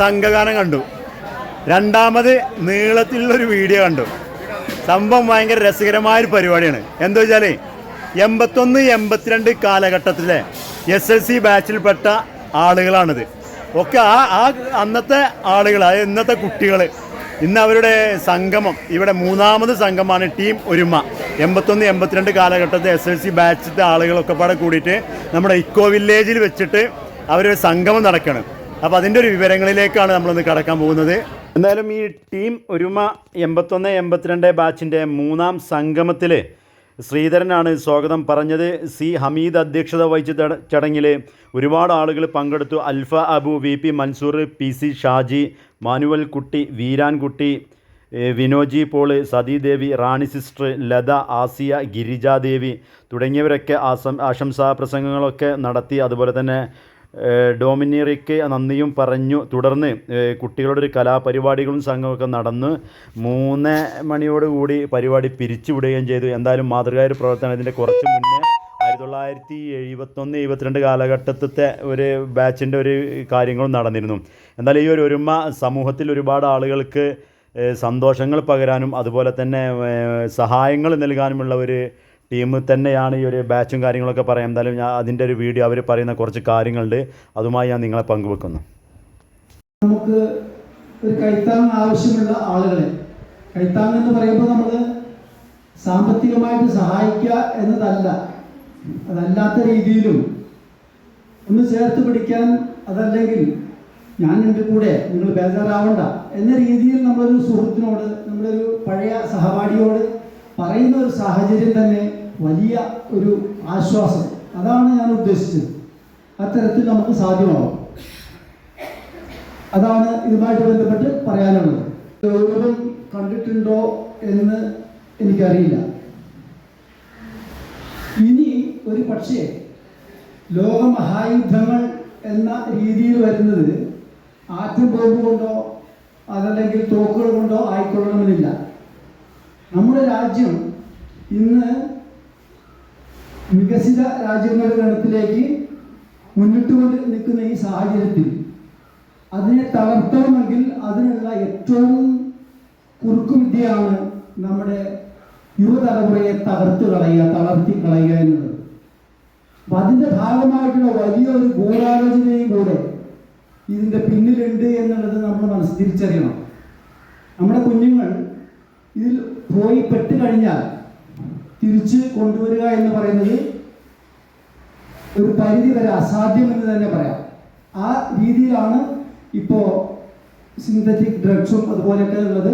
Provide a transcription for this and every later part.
സംഘഗാനം കണ്ടു. രണ്ടാമത് നീളത്തിലുള്ളൊരു വീഡിയോ കണ്ടു. സംഭവം ഭയങ്കര രസകരമായ ഒരു പരിപാടിയാണ്. എന്താ വെച്ചാൽ എൺപത്തൊന്ന് എൺപത്തിരണ്ട് കാലഘട്ടത്തിലെ എസ് എൽ സി ബാച്ചിൽപ്പെട്ട ആളുകളാണിത്. ഒക്കെ ആ ആ അന്നത്തെ ആളുകൾ അതായത് ഇന്നത്തെ കുട്ടികൾ ഇന്ന് അവരുടെ സംഗമം ഇവിടെ മൂന്നാമത് സംഘമാണ് ടീം ഒരുമ. എൺപത്തൊന്ന് എൺപത്തിരണ്ട് കാലഘട്ടത്തെ എസ് എൽ സി ബാച്ചിലത്തെ ആളുകളൊക്കെ പാടെ കൂടിയിട്ട് നമ്മുടെ ഇക്കോ വില്ലേജിൽ വെച്ചിട്ട് അവരൊരു സംഗമം നടക്കണം. അപ്പോൾ അതിന്റെ ഒരു വിവരങ്ങളിലേക്കാണ് നമ്മളൊന്ന് കടക്കാൻ പോകുന്നത്. എന്തായാലും ഈ ടീം ഒരുമ എൺപത്തൊന്ന് എൺപത്തിരണ്ട് ബാച്ചിന്റെ മൂന്നാം സംഗമത്തിൽ ശ്രീധരനാണ് സ്വാഗതം പറഞ്ഞത്. സി ഹമീദ് അധ്യക്ഷത വഹിച്ച ചട- ചടങ്ങിൽ ഒരുപാട് ആളുകൾ പങ്കെടുത്തു. Alfa Abu V P Mansoor P C Shaji Manuel Kutty Veerankutty Vinoji Paul Sathidevi Rani sister Latha Asiya Girijadevi തുടങ്ങിയവരൊക്കെ ആശംസാ പ്രസംഗങ്ങളൊക്കെ നടത്തി. അതുപോലെ തന്നെ ഡൊമിനിയറിക്ക് നന്ദിയും പറഞ്ഞു. തുടർന്ന് കുട്ടികളുടെ ഒരു കലാപരിപാടികളും സംഘമൊക്കെ നടന്ന് മൂന്ന് മണിയോടുകൂടി പരിപാടി പിരിച്ചുവിടുകയും ചെയ്തു. എന്തായാലും മാതൃകായ ഒരു പ്രവർത്തനം ഇതിന്റെ കുറച്ച് മുന്നേ ആയിരത്തി തൊള്ളായിരത്തി എഴുപത്തൊന്ന് എഴുപത്തിരണ്ട് കാലഘട്ടത്തെ ഒരു ബാച്ചിന്റെ ഒരു കാര്യങ്ങളും നടന്നിരുന്നു. എന്നാൽ ഈ ഒരു ഒരുമ സമൂഹത്തിൽ ഒരുപാട് ആളുകൾക്ക് സന്തോഷങ്ങൾ പകരാനും അതുപോലെ തന്നെ സഹായങ്ങൾ നൽകാനുമുള്ള ഒരു ടീം തന്നെയാണ് ഈ ഒരു ബാച്ചും കാര്യങ്ങളൊക്കെ പറയാം. എന്തായാലും ഞാൻ അതിന്റെ ഒരു വീഡിയോ അവർ പറയുന്ന കുറച്ച് കാര്യങ്ങളുണ്ട്. അതുമായി ഞാൻ നിങ്ങളെ പങ്കുവെക്കുന്നു. നമുക്ക് ഒരു കൈത്താങ് ആവശ്യമുള്ള ആളുകളെ കൈത്താങ് എന്ന് പറയുമ്പോൾ നമ്മൾ സാമ്പത്തികമായിട്ട് സഹായിക്കുക എന്നതല്ല. അതല്ലാത്ത രീതിയിലും ഒന്ന് ചേർത്ത് പിടിക്കാൻ അതല്ലെങ്കിൽ ഞാൻ എന്റെ കൂടെ നിങ്ങൾ ബേജാറാവണ്ട എന്ന രീതിയിൽ നമ്മളൊരു സുഹൃത്തിനോട് നമ്മളൊരു പഴയ സഹപാഠിയോട് പറയുന്ന ഒരു സാഹചര്യം തന്നെ വലിയ ഒരു ആശ്വാസം. അതാണ് ഞാൻ ഉദ്ദേശിച്ചത്. അത്തരത്തിൽ നമുക്ക് സാധ്യമാവും. അതാണ് ഇതുമായിട്ട് ബന്ധപ്പെട്ട് പറയാനുള്ളത്. ഗൗരവം കണ്ടിട്ടുണ്ടോ എന്ന് എനിക്കറിയില്ല. ഇനി ഒരു പക്ഷേ ലോകമഹായുദ്ധങ്ങൾ എന്ന രീതിയിൽ വരുന്നത് ആറ്റം ബോംബ് കൊണ്ടോ അതല്ലെങ്കിൽ തോക്കുകൾ കൊണ്ടോ ആയിക്കൊള്ളണമെന്നില്ല. നമ്മുടെ രാജ്യം ഇന്ന് വികസിത രാജ്യങ്ങളുടെ ഗണത്തിലേക്ക് മുന്നിട്ട് കൊണ്ട് നിൽക്കുന്ന ഈ സാഹചര്യത്തിൽ അതിനെ തളർത്തണമെങ്കിൽ അതിനുള്ള ഏറ്റവും കുറുക്കുവിദ്യയാണ് നമ്മുടെ യുവതലമുറയെ തകർത്ത് കളയുക തളർത്തി കളയുക എന്നുള്ളത് അപ്പൊ അതിന്റെ ഭാഗമായിട്ടുള്ള വലിയൊരു ഗൂഢാലോചനയും കൂടെ ഇതിന്റെ പിന്നിലുണ്ട് എന്നുള്ളത് നമ്മൾ മനസ്സ് തിരിച്ചറിയണം. നമ്മുടെ കുഞ്ഞുങ്ങൾ ഇതിൽ പോയി പെട്ട് കഴിഞ്ഞാൽ തിരിച്ച് കൊണ്ടുവരിക എന്ന് പറയുന്നത് ഒരു പരിധി വരെ അസാധ്യമെന്ന് തന്നെ പറയാം. ആ രീതിയിലാണ് ഇപ്പോൾ സിന്തറ്റിക് ഡ്രഗ്സും അതുപോലെയൊക്കെ ഉള്ളത്.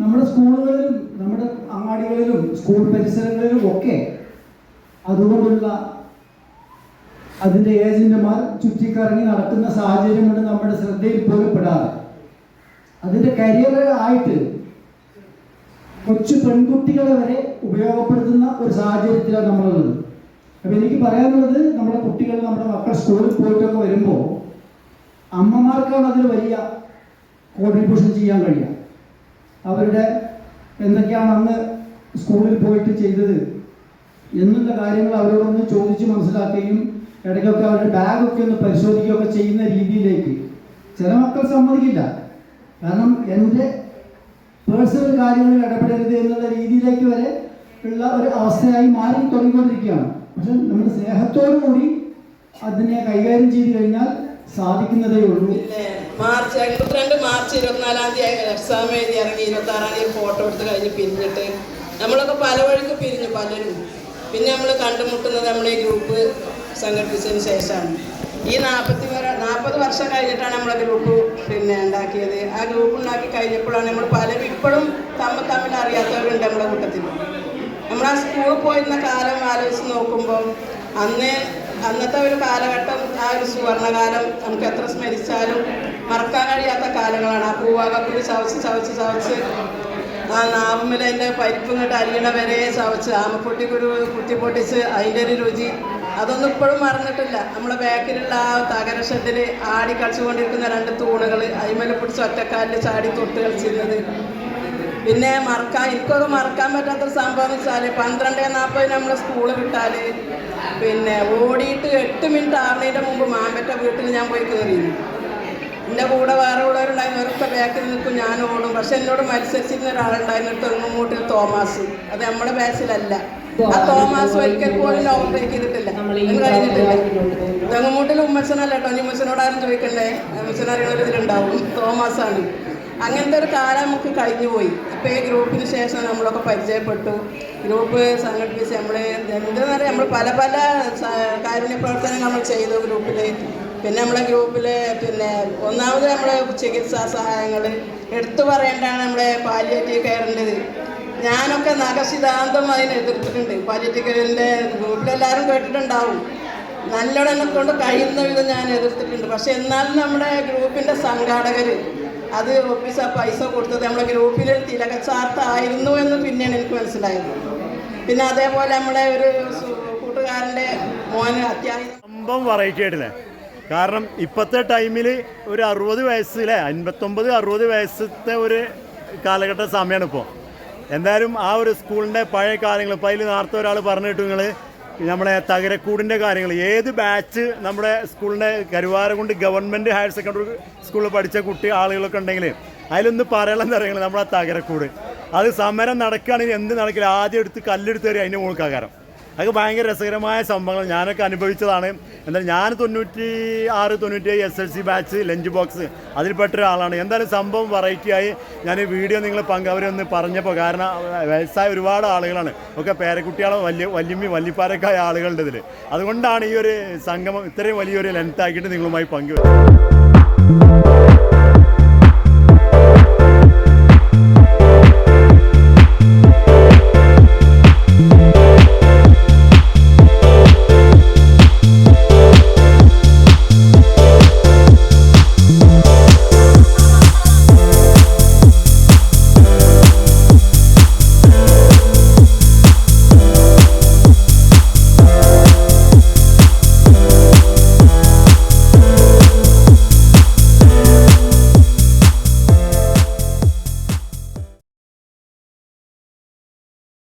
നമ്മുടെ സ്കൂളുകളിലും നമ്മുടെ അങ്ങാടികളിലും സ്കൂൾ പരിസരങ്ങളിലും ഒക്കെ അതുകൊണ്ടുള്ള അതിന്റെ ഏജന്റുമാർ ചുറ്റിക്കറങ്ങി നടക്കുന്ന സാഹചര്യം കൊണ്ട് നമ്മുടെ ശ്രദ്ധയിൽ പോലും പെടാതെ. അതിന്റെ കരിയർ ആയിട്ട് കൊച്ചു പെൺകുട്ടികളെ വരെ ഉപയോഗപ്പെടുത്തുന്ന ഒരു സാഹചര്യത്തിലാണ് നമ്മളുള്ളത്. അപ്പൊ എനിക്ക് പറയാനുള്ളത് നമ്മുടെ കുട്ടികൾ നമ്മുടെ മക്കൾ സ്കൂളിൽ പോയിട്ടൊക്കെ വരുമ്പോൾ അമ്മമാർക്കാണ് അതിൽ വലിയ കോൺട്രിബ്യൂഷൻ ചെയ്യാൻ കഴിയുക. അവരുടെ എന്തൊക്കെയാണ് അന്ന് സ്കൂളിൽ പോയിട്ട് ചെയ്തത് എന്നുള്ള കാര്യങ്ങൾ അവരോടൊന്ന് ചോദിച്ച് മനസ്സിലാക്കുകയും ഇടയ്ക്കൊക്കെ അവരുടെ ബാഗൊക്കെ ഒന്ന് പരിശോധിക്കുകയൊക്കെ ചെയ്യുന്ന രീതിയിലേക്ക്. ചില മക്കൾ സമ്മതിക്കില്ല. കാരണം എന്റെ പേഴ്സണൽ കാര്യങ്ങളിൽ ഇടപെടരുത് എന്നുള്ള രീതിയിലേക്ക് വരെ ഉള്ള ഒരു അവസ്ഥയായി മാറി തുടങ്ങിക്കൊണ്ടിരിക്കുകയാണ്. പക്ഷെ നമ്മൾ സ്നേഹത്തോടു കൂടി അതിനെ കൈകാര്യം ചെയ്തു കഴിഞ്ഞാൽ സാധിക്കുന്നതേ ഉള്ളൂ. മാർച്ച് എൺപത്തിരണ്ട് മാർച്ച് ഇരുപത്തിനാലാം തീയതി എക്സാം എഴുതി ഇറങ്ങി ഇരുപത്തി ആറാം തീയതി ഫോട്ടോ എടുത്ത് കഴിഞ്ഞ് പിരിഞ്ഞിട്ട് നമ്മളൊക്കെ പല വഴിക്ക് പിരിഞ്ഞു പലരും. പിന്നെ നമ്മൾ കണ്ടുമുട്ടുന്നത് നമ്മൾ ഈ ഗ്രൂപ്പ് സംഘടിപ്പിച്ചതിന് ശേഷമാണ്. ഈ നാൽപ്പത്തി നാൽപ്പത് വർഷം കഴിഞ്ഞിട്ടാണ് നമ്മളെ ഗ്രൂപ്പ് പിന്നെ ഉണ്ടാക്കിയത്. ആ ഗ്രൂപ്പ് ഉണ്ടാക്കി കഴിഞ്ഞപ്പോഴാണ് നമ്മൾ പലരും ഇപ്പോഴും തമ്മിൽ തമ്മിൽ അറിയാത്തവരുണ്ട് നമ്മുടെ കൂട്ടത്തിൽ. നമ്മൾ ആ സ്കൂളിൽ പോയിരുന്ന കാലം ആലോചിച്ച് നോക്കുമ്പോൾ അന്ന് അന്നത്തെ ഒരു കാലഘട്ടം ആ ഒരു സുവർണകാലം നമുക്ക് എത്ര സ്മരിച്ചാലും മറക്കാൻ കഴിയാത്ത കാലങ്ങളാണ്. ആ പൂവാകക്കുരു ചവച്ച് ചവച്ച് ചവച്ച് ആ നാമിലെ പരിപ്പ് ഇങ്ങോട്ട് അരിയണ വരെ ചവച്ച്. ആമപ്പൊട്ടി കുരു കുത്തി പൊട്ടിച്ച് അതിന്റെ ഒരു രുചി. അതൊന്നും ഇപ്പോഴും മറന്നിട്ടില്ല. നമ്മുടെ ബാക്കിലുള്ള ആ തകര ഷെഡിൽ ആടി കളിച്ചുകൊണ്ടിരിക്കുന്ന രണ്ട് തൂണുകൾ അയിമല പിടിച്ച് ഒറ്റക്കാലിൽ ചാടി തൊട്ട് കളിച്ചിരുന്നത്. പിന്നെ മറക്കാൻ എനിക്കൊക്കെ മറക്കാൻ പറ്റാത്ത സംഭവം എന്ന് വെച്ചാൽ പന്ത്രണ്ട് നാൽപ്പതിന് നമ്മൾ സ്കൂൾ വിട്ടാൽ പിന്നെ ഓടിയിട്ട് എട്ട് മിനിറ്റ് ആറിനേന്റെ മുമ്പ് മാമ്പറ്റ വീട്ടിൽ ഞാൻ പോയി കയറിയിരുന്നു എന്റെ കൂടെ വേറെ ഉള്ളവരുണ്ടായിരുന്നു അവരൊക്കെ ബാക്കിൽ നിൽക്കും ഞാൻ ഓടും. പക്ഷെ എന്നോട് മത്സരിച്ചിരുന്ന ഒരാളുണ്ടായിരുന്നു തെങ്ങുമൂട്ടിൽ തോമാസ്. അത് നമ്മുടെ ബാച്ചിലല്ല. ആ തോമാസ് ഒരിക്കൽ പോലും ഓവർടേക്ക് ചെയ്തിട്ടില്ല കഴിഞ്ഞിട്ടില്ല തെങ്ങുമൂട്ടിൽ ഉമ്മച്ചനല്ല കേട്ടോ. ഇനി ഉമ്മച്ചനോട് ആരും ചോദിക്കണ്ടേ? ഉമ്മച്ചൻ അറിയണ ഇതിലുണ്ടാവും. തോമാസാണ്. അങ്ങനത്തെ ഒരു കാലം നമുക്ക് കഴിഞ്ഞു പോയി. അപ്പോൾ ഈ ഗ്രൂപ്പിന് ശേഷം നമ്മളൊക്കെ പരിചയപ്പെട്ടു. ഗ്രൂപ്പ് സംഘടിപ്പിച്ച് നമ്മൾ എന്താ പറയുക നമ്മൾ പല പല കാരുണ്യ പ്രവർത്തനങ്ങൾ നമ്മൾ ചെയ്തു ഗ്രൂപ്പിൽ പിന്നെ നമ്മളെ ഗ്രൂപ്പിൽ പിന്നെ ഒന്നാമത് നമ്മളെ ചികിത്സാ സഹായങ്ങൾ എടുത്തു പറയേണ്ടതാണ് നമ്മുടെ പാലിയേറ്റീവ് കെയറിന്റെത് ഞാനൊക്കെ അതിനെ എതിർത്തിട്ടുണ്ട്. പാലിറ്റിക്കലിന്റെ ഗ്രൂപ്പിലെല്ലാവരും കേട്ടിട്ടുണ്ടാവും. നല്ലോണം കൊണ്ട് കഴിയുന്ന വിധം ഞാൻ എതിർത്തിട്ടുണ്ട്. പക്ഷെ എന്നാലും നമ്മുടെ ഗ്രൂപ്പിന്റെ സംഘാടകർ അത് ഒപ്പിച്ച പൈസ കൊടുത്തത് നമ്മുടെ ഗ്രൂപ്പിൽ തിലകച്ചാർത്തായിരുന്നു എന്ന് പിന്നെയാണ് എനിക്ക് മനസ്സിലായത്. പിന്നെ അതേപോലെ നമ്മുടെ ഒരു കൂട്ടുകാരന്റെ മോന് അത്യാവശ്യം സംഭവം വെറൈറ്റി കാരണം ഇപ്പോഴത്തെ ടൈമിൽ ഒരു അറുപത് വയസ്സിലെ അൻപത്തൊമ്പത് അറുപത് വയസ്സത്തെ ഒരു കാലഘട്ട സമയമാണ് ഇപ്പോൾ എന്തായാലും ആ ഒരു സ്കൂളിന്റെ പഴയ കാര്യങ്ങൾ ഇപ്പോൾ അതിൽ നേരത്തെ ഒരാൾ പറഞ്ഞിട്ട് നിങ്ങൾ നമ്മുടെ തകരക്കൂടിന്റെ കാര്യങ്ങൾ. ഏത് ബാച്ച് നമ്മുടെ സ്കൂളിന്റെ കരുവാരകുണ്ട് ഗവൺമെന്റ് ഹയർ സെക്കൻഡറി സ്കൂളിൽ പഠിച്ച കുട്ടി ആളുകളൊക്കെ ഉണ്ടെങ്കിൽ അതിലൊന്ന് പറയണമെന്ന് അറിയുന്നത് നമ്മുടെ തകരക്കൂട്. അത് സമരം നടക്കുകയാണെങ്കിൽ എന്ത് നടക്കില്ല? ആദ്യം എടുത്ത് കല്ലെടുത്ത് തരും അതിന്റെ മുകൾക്കാകാരം അതൊക്കെ ഭയങ്കര രസകരമായ സംഭവങ്ങൾ. ഞാനൊക്കെ അനുഭവിച്ചതാണ്. എന്തായാലും ഞാൻ തൊണ്ണൂറ്റി ആറ് തൊണ്ണൂറ്റി S L C batch lunch box അതിൽപ്പെട്ട ഒരാളാണ്. എന്തായാലും സംഭവം വെറൈറ്റി ആയി ഞാൻ വീഡിയോ നിങ്ങൾ പങ്ക് അവരൊന്ന് പറഞ്ഞപ്പോൾ കാരണം വയസ്സായ ഒരുപാട് ആളുകളാണ്. ഒക്കെ പേരക്കുട്ടികളും വലിയ വല്യമ്മി വല്യപ്പാരൊക്കെ ആയ ആളുകളുടെ ഇതിൽ അതുകൊണ്ടാണ് ഈ ഒരു സംഗമം ഇത്രയും വലിയൊരു ലെങ്ത് ആക്കിയിട്ട് നിങ്ങളുമായി പങ്കുവെച്ചത്.